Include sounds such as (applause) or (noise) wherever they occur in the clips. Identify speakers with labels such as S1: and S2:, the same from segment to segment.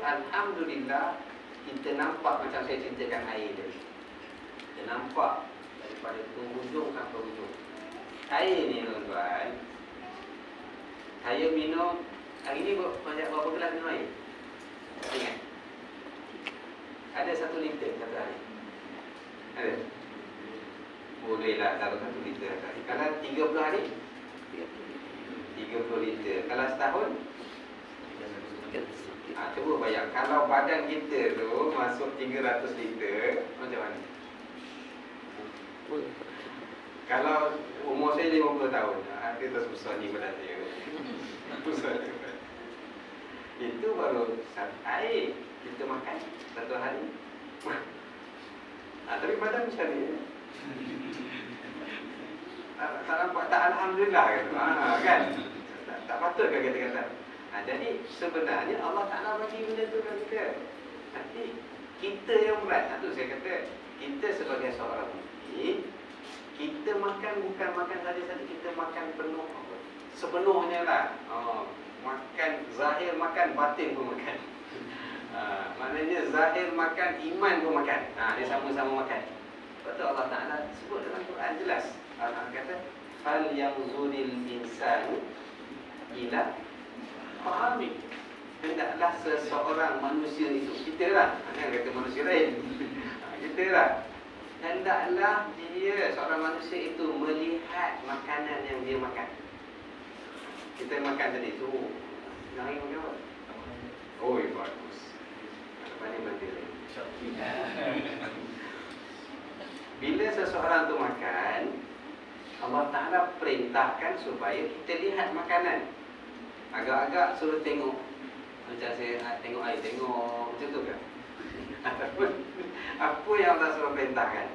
S1: Alhamdulillah kita nampak macam saya ceritakan air tadi. Kita nampak daripada hujung sampai hujung. Air ni tuan-tuan. Saya minum hari ni banyak berapa gelas minum air? Ingat. Ada satu liter satu hari. Ada. Bolehlah kalau satu liter. Kalau 30 hari? 30 liter. Kalau setahun? Ha, cuba bayang kalau badan kita tu masuk 300 liter macam mana? Kalau umur saya 50 tahun, ha, kita susah ni badan saya. (laughs) Susah Itu baru air kita makan satu hari. Ha, tapi badan macam ni. Tak, tak nampak tak Alhamdulillah kan? Ha, kan? Tak, tak patut kan kita kata? Ha, jadi sebenarnya Allah Ta'ala bagi benda tu kan kita. Nanti kita yang berat. Itu saya kata, kita sebagai seorang mukmin, kita makan bukan makan saja-saja, kita makan penuh? Sepenuhnya lah. Oh, makan, zahir makan, batin pun makan. (laughs) Ha, maknanya zahir makan, iman pun makan. Ha, dia sama-sama makan. Betul Allah Ta'ala sebut dalam Quran jelas. Allah kata, Fal yang zunil insan ila fahami hendaklah seseorang manusia itu kita lah jangan kata manusia lain. (laughs) Kita lah. Hendaklah dia seorang manusia itu melihat makanan yang dia makan. Kita makan tadi tu nari makan apa? oh bagus. Lepas ni mati bila seseorang tu makan Allah Ta'ala perintahkan supaya kita lihat makanan agak-agak suruh tengok. Macam saya tengok air tengok. Macam tu kan? (laughs) Ataupun apa yang Allah suruh perintahkan?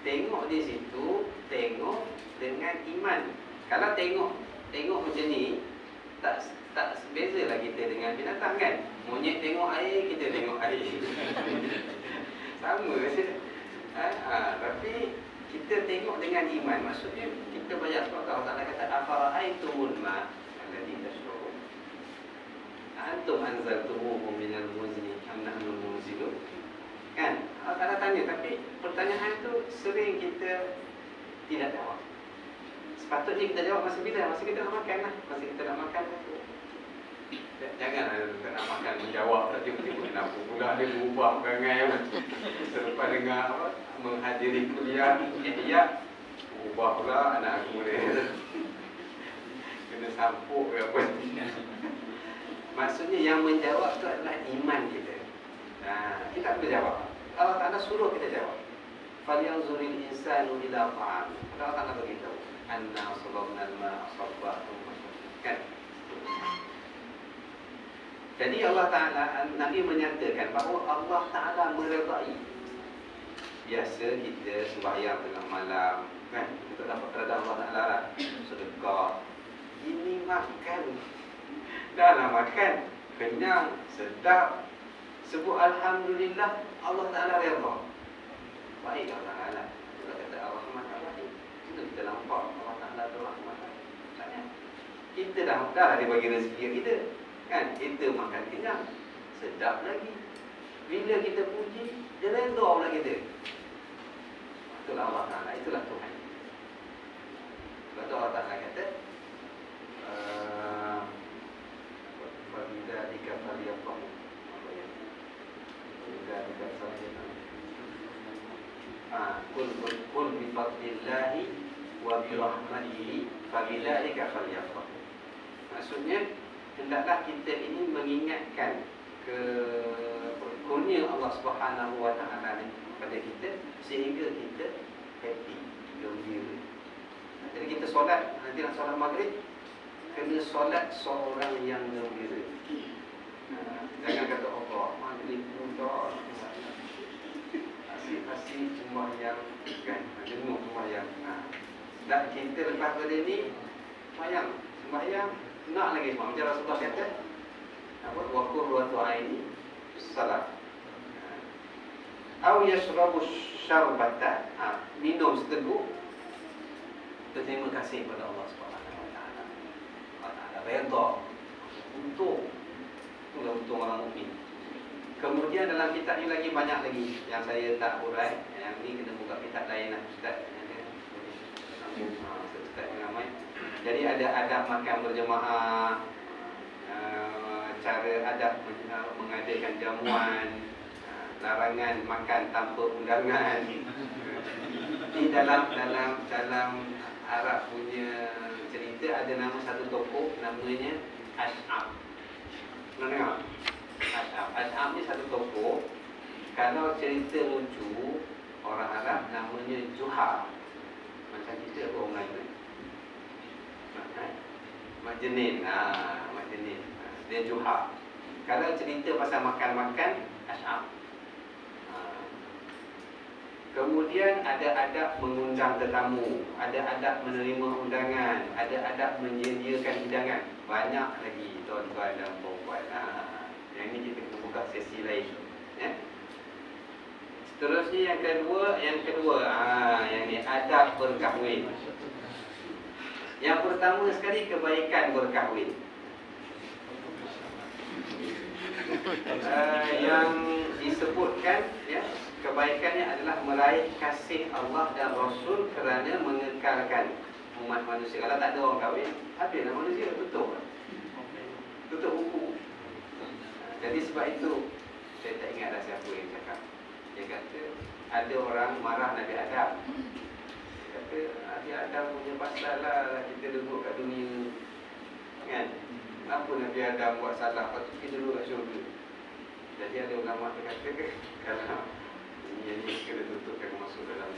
S1: Tengok di situ tengok dengan iman. Kalau tengok tengok macam ni tak tak bezalah kita dengan binatang kan? Monyet tengok air kita tengok air. (laughs) Sama je. Ha, ha, tapi kita tengok dengan iman. Maksudnya kita banyak sebab kalau tak nak kata afara aitun ma antum anzaltumuhu minal muzni am nahnu munzilu kan? Allah Taala tanya tapi pertanyaan tu sering kita tidak jawab. Sepatutnya kita jawab masa bila? Masa kita nak makan lah. Masa kita nak makan lah. Jangan kita nak makan menjawab tak tiba-tiba kenapa pula dia berubah perangai lah. Selepas dengar apa, menghadiri kuliah Ya, ya berubah pula anak aku Kena sampuk ke apa. Maksudnya yang menjawab tu adalah iman kita. Nah, kita boleh jawab. Allah Ta'ala suruh kita jawab. Fal yang zuril insanu ila Allah Ta'ala beritahu Anna sababna al-ma'a sabbatu Kan? Jadi Allah Ta'ala Nabi menyatakan bahawa Allah Ta'ala meredai Biasa kita sembahyang tengah malam Kan? Untuk dapat kerada Allah Ta'ala Sedekah ini makan Dah lah makan Kenyang, sedap. Sebut Alhamdulillah Allah Ta'ala reda Baik Allah Ta'ala. Kita kata Allah Ta'ala baik Itu kita nampak Allah Ta'ala telah makan Kita dah Dah lah dia bagi rezeki kita Kan, kita makan kenyang Sedap lagi. Bila kita puji Dia reda pula kita. Itulah Allah Ta'ala Itulah Tuhan. Sebab tu Allah Ta'ala kata kul kun bi fadlillahi wa bi rahmatihi fa bi falyafrah. Maksudnya hendaklah kita ini mengingatkan ke kurnia Allah Subhanahu wa taala kepada kita sehingga kita happy gembira jadi kita solat nanti nak solat maghrib kena solat seorang yang gembira Dan kita lepas pada ni sembahyang, sembahyang nak lagi sembahyang. Macam Rasulullah kata, apa? Wakur wa tu'aini salat. Au yashrabu syarbata, ha, minum seteguk berterima kasih kepada Allah Subhanahu Wa Taala. Redha untuk Itulah untung orang mukmin. Kemudian dalam kitab ni lagi banyak lagi yang saya tak urai. Yang ni kena buka kitab lain lah. Kitab Ustaz. Jadi ada adab makan berjemaah, uh, cara adab uh, mengadakan jamuan, uh, larangan makan tanpa undangan. Di dalam dalam dalam Arab punya cerita ada nama satu tokoh namanya Ash'ab. Pernah dengar? Ash'ab. Ash'ab ni satu tokoh. Kalau cerita lucu, orang Arab namanya Macam kita apa orang Melayu ni? Mak- eh? Mak Jenin. Ha, Mak Jenin. Ha, Dia Juha. Kalau cerita pasal makan-makan. Ha. Kemudian ada adab mengundang tetamu, ada adab menerima undangan, ada adab menyediakan hidangan. Banyak lagi tuan-tuan dan puan-puan. Ha. Yang ini kita kena buka sesi lain. Ya. Seterusnya yang kedua, yang kedua, ha, yang ni adab berkahwin. Yang pertama sekali kebaikan berkahwin. Uh, yang disebutkan ya kebaikannya adalah meraih kasih Allah dan Rasul kerana mengekalkan umat manusia. Kalau tak ada orang kahwin, habislah manusia tutup. Tutup buku. Jadi sebab itu saya tak ingat dah siapa yang cakap. Dia kata ada orang marah Nabi Adam. Dia kata Nabi Adam punya pasal lah kita duduk kat dunia. Kan? Kenapa Nabi Adam buat salah? Lepas tu kita duduk kat syurga. Jadi ada ulama yang kata (laughs) kalau dunia ni kena tutupkan masuk dalam